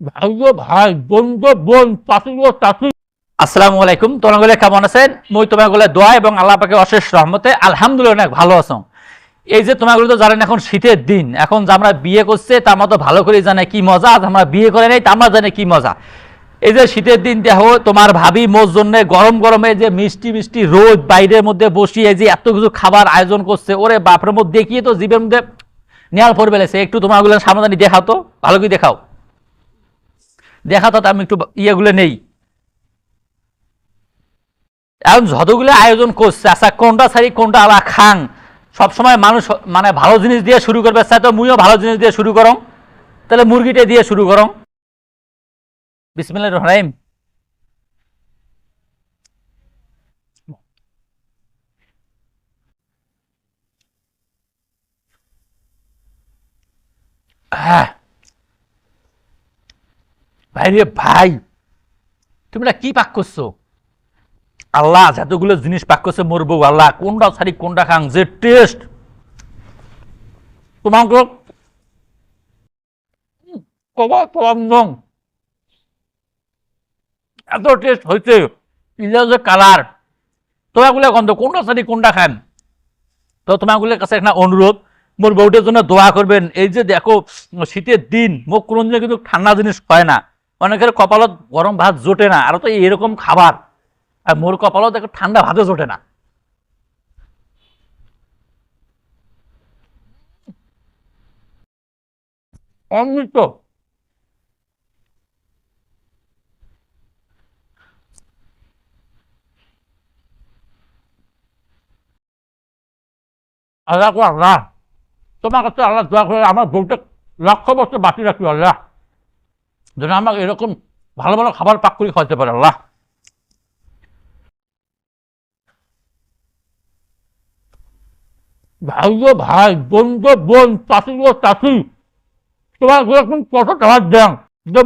ভাইগো ভাই বোন গো বোন চাষি গো চাষি আসসালামু আলাইকুম। তোমাগুলো কেমন আছেন? মই তোমাগুলো দোয়া এবং আল্লাহ অশেষ রহমতে আলহামদুলিল্লাহ অনেক ভালো আছো। এই যে তোমাগুলো তো জানেন এখন শীতের দিন। এখন যে আমরা বিয়ে করছে তার মতো ভালো করে জানে কি মজা। আজ আমরা বিয়ে করে নেই, তা আমরা জানে কি মজা। এই যে শীতের দিন দেহ তোমার ভাবি মোর জন্য গরম গরমে যে মিষ্টি মিষ্টি রোদ বাইরের মধ্যে বসিয়ে যে এত কিছু খাবার আয়োজন করছে, ওরে বাপরের মধ্যে দেখিয়ে তো জীবের মধ্যে নেয়াল পড়ে বেলেছে একটু তোমাগুলো সামনানি দেখাও তো, ভালো করে দেখাও। দেখা তো আমি একটু ইয়েগুলো নেই। এখন যতগুলো আয়োজন করছে আচ্ছা কোনটা সারি, কোনটা আবার খাং? সবসময় মানুষ মানে ভালো জিনিস দিয়ে শুরু করবে। চাই তো মুইও ভালো জিনিস দিয়ে শুরু করো। তাহলে মুরগিটা দিয়ে শুরু করো। বিসমিল্লাহ রহমানিম আহ। ভাই রে ভাই তুমি না কি পাক করছ? আল্লাহ যতগুলো জিনিস পাক করছে মরবো আল্লাহ কোনটা ছাড়ি কোনটা খাং, যে টেস্ট। তোমাকে কবা কবাম নং। এত টেস্ট হয়েছে ইলা যে কালার। তোমাগুলো গন্ধ কোনটা ছাড়ি কোনটা খান তো তোমাগুলোর কাছে একটা অনুরোধ, মোর বউটার জন্য দোয়া করবেন, এই যে দেখো, শীতের দিন, মুখ কোনো কিন্তু ঠান্ডা জিনিস হয় না। অনেকের কপালত গরম ভাত জোটে না, আর তো এরকম খাবার। আর মোর কপালত দেখো ঠান্ডা ভাতও জোটে না। অমৃত। আল্লাহ আল্লাহ। তোমার কাছে আল্লাহ দোয়া করে, আমার বউটা লক্ষ বছর বাকি রাখি আল্লাহ। যেন আমাকে এরকম ভালো ভালো খাবার পাক করে খাওয়াতে পারে আল্লাহ। ভাই ভাই, বোন গো বোন চাষি গো চাষি তোমার এরকম কত খাবার দেন?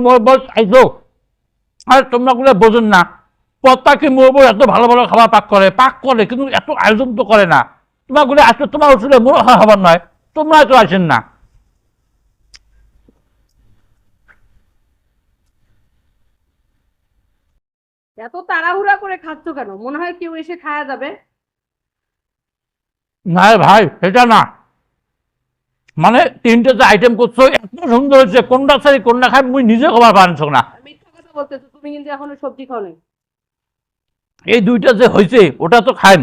মোর বয়স আইসো আর তোমরা গুলো বোঝেন না প্রত্যেকে মোর বউ এত ভালো ভালো খাবার পাক করে? পাক করে, কিন্তু এত আয়োজন তো করে না। তোমারগুলো আজকে তোমার ওষুধে মোর খাবার নয় তোমরা তো আসেন না। এত তাড়াহুড়া করে খাচ্ছ কেন? মনে হয় কেউ এসে খায়া যাবে। না ভাই সেটা না। মানে তিনটে যে আইটেম করছ এত সুন্দর হচ্ছে কোনটা সারি কোনটা খাই মুই নিজে খাবার পারছ না। মিথ্যা কথা বলতেছো তুমি কিন্তু এখনও সবজি খাও নাই। এই দুইটা যে হয়েছে ওটা তো খাইম।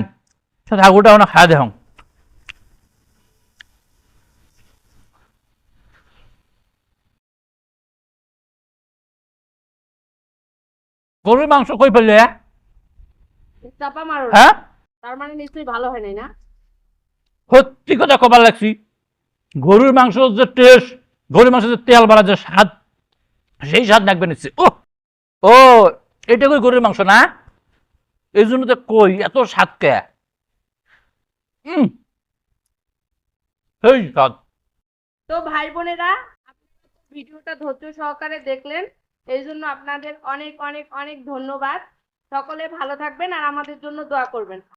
ওটা ওনা খাওয়া দেখ গরুর মাংস কই ফেললে? চাপা মারো হ্যাঁ? তার মানে নিশ্চয়ই ভালো হয় নাই না? সত্যি কথা কবার লাগছি। গরুর মাংস যে টেস্ট গরুর মাংস যে তেল বাড়া যে স্বাদ সেই স্বাদ লাগবে নিচ্ছে ও ও এটা কই গরুর মাংস না? এই জন্য তো কই এত স্বাদ কে? হুম সেই স্বাদ। তো ভাই বোনেরা ভিডিওটা ধৈর্য সহকারে দেখলেন। এই জন্য আপনাদের অনেক অনেক অনেক ধন্যবাদ। সকলে ভালো থাকবেন আর আমাদের জন্য দোয়া করবেন।